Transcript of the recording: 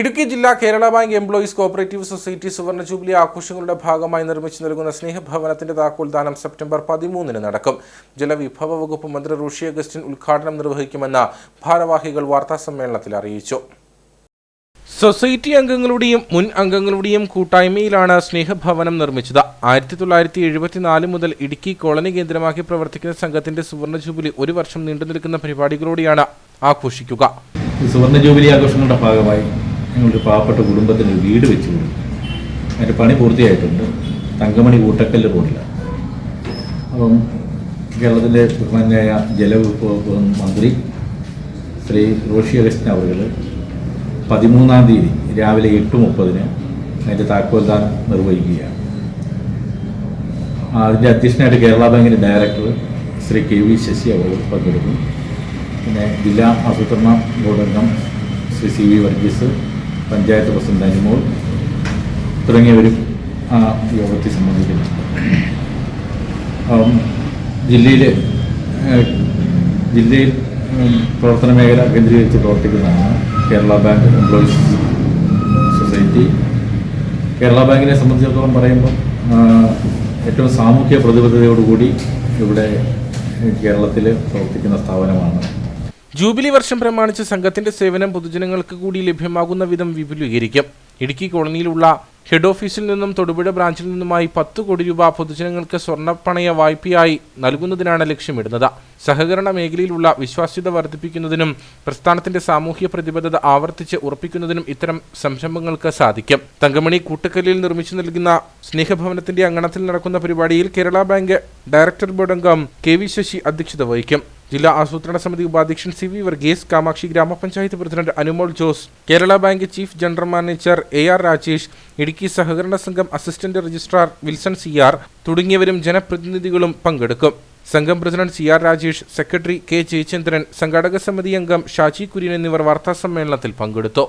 ഇടുക്കി ജില്ലാ Kerala bank employees cooperative society സുവർണ jubilee ആഘോഷങ്ങളുടെ ഭാഗമായി നിർമ്മിച്ചു നൽകുന്ന സ്നേഹഭവനത്തിന്റെ താക്കോൽ ദാനം സെപ്റ്റംബർ പതിമൂന്നിന് നടക്കും. ജലവിഭവ വകുപ്പ് മന്ത്രി റുഷി അഗസ്റ്റിൻ ഉദ്ഘാടനം നിർവഹിക്കുമെന്ന് ഭാരവാഹികൾ വാർത്താസമ്മേളനത്തിൽ അറിയിച്ചു. സൊസൈറ്റി അംഗങ്ങളുടെയും മുൻ അംഗങ്ങളുടെയും കൂട്ടായ്മയിലാണ് സ്നേഹഭവനം നിർമ്മിച്ചത്. ആയിരത്തി തൊള്ളായിരത്തി എഴുപത്തിനാല് മുതൽ ഇടുക്കി കോളനി കേന്ദ്രമാക്കി പ്രവർത്തിക്കുന്ന സംഘത്തിന്റെ സുവർണ ജൂബിലി ഒരു വർഷം നീണ്ടു നിൽക്കുന്ന പരിപാടികളോടെയാണ് ആഘോഷിക്കുക. സുവർണ ജൂബിലി ആഘോഷങ്ങളുടെ ഭാഗമായി ഞങ്ങളൊരു പാവപ്പെട്ട കുടുംബത്തിന് ഒരു വീട് വെച്ചു കൊടുത്തു അതിന്റെ പണി പൂർത്തിയായിട്ടുണ്ട്. തങ്കമണി കൂട്ടക്കല്ല് റോഡിലാണ് അപ്പം കേരളത്തിന്റെ ബഹുമാനായ ജലവിഭവ മന്ത്രി ശ്രീ റോഷി അഗസ്റ്റിൻ അവർ പതിമൂന്നാം തീയതി രാവിലെ എട്ട് മുപ്പതിന് അതിന്റെ താക്കോൽദാനം നിർവഹിക്കുകയാണ്. അതിന്റെ അധ്യക്ഷനായിട്ട് കേരള ബാങ്കിന്റെ director Shri K V Sasi അവർ പങ്കെടുക്കും. പിന്നെ ജില്ലാ ആസൂത്രണ ബോർഡ് അംഗം Shri C V Varghese panchayat president Anumol തുടങ്ങിയവരും ആ യോഗത്തെ സംബന്ധിക്കുന്നുണ്ട് ജില്ലയിലെ ജില്ലയിൽ പ്രവർത്തന മേഖല കേന്ദ്രീകരിച്ച് പ്രവർത്തിക്കുന്നതാണ് Kerala bank employees society. Kerala ബാങ്കിനെ സംബന്ധിച്ചിടത്തോളം പറയുമ്പോൾ ഏറ്റവും സാമൂഹ്യ പ്രതിബദ്ധതയോടുകൂടി ഇവിടെ കേരളത്തിൽ പ്രവർത്തിക്കുന്ന സ്ഥാപനമാണ് ജൂബിലി വർഷം പ്രമാണിച്ച് സംഘത്തിന്റെ സേവനം പൊതുജനങ്ങൾക്ക് കൂടി ലഭ്യമാകുന്ന വിധം വിപുലീകരിക്കും. ഇടുക്കി കോളനിയിലുള്ള ഹെഡ് ഓഫീസിൽ നിന്നും തൊടുപുഴ ബ്രാഞ്ചിൽ നിന്നുമായി പത്ത് കോടി രൂപ പൊതുജനങ്ങൾക്ക് സ്വർണപ്പണയ വായ്പയായി നൽകുന്നതിനാണ് ലക്ഷ്യമിടുന്നത്. സഹകരണ മേഖലയിലുള്ള വിശ്വാസ്യത വർദ്ധിപ്പിക്കുന്നതിനും പ്രസ്ഥാനത്തിന്റെ സാമൂഹ്യ പ്രതിബദ്ധത ആവർത്തിച്ച് ഉറപ്പിക്കുന്നതിനും ഇത്തരം സംരംഭങ്ങൾക്ക് സാധിക്കും. തങ്കമണി കൂട്ടക്കല്ലിൽ നിർമ്മിച്ചു നൽകുന്ന സ്നേഹഭവനത്തിന്റെ അങ്കണത്തിൽ നടക്കുന്ന പരിപാടിയിൽ കേരള ബാങ്ക് ഡയറക്ടർ ബോർഡ് അംഗം കെ വി ശശി അധ്യക്ഷത വഹിക്കും. ജില്ലാ ആസൂത്രണ സമിതി ഉപാധ്യക്ഷൻ C V Varghese Kamakshi grama panchayat president Anumol Jose Kerala bank chief general manager A R Rajesh Idukki സഹകരണ സംഘം assistant registrar Wilson C R തുടങ്ങിയവരും ജനപ്രതിനിധികളും പങ്കെടുക്കും. സംഘം president C R Rajesh secretary K Jayachandran സംഘാടക സമിതി അംഗം ഷാജി കുര്യൻ എന്നിവർ വാർത്താസമ്മേളനത്തിൽ പങ്കെടുത്തു.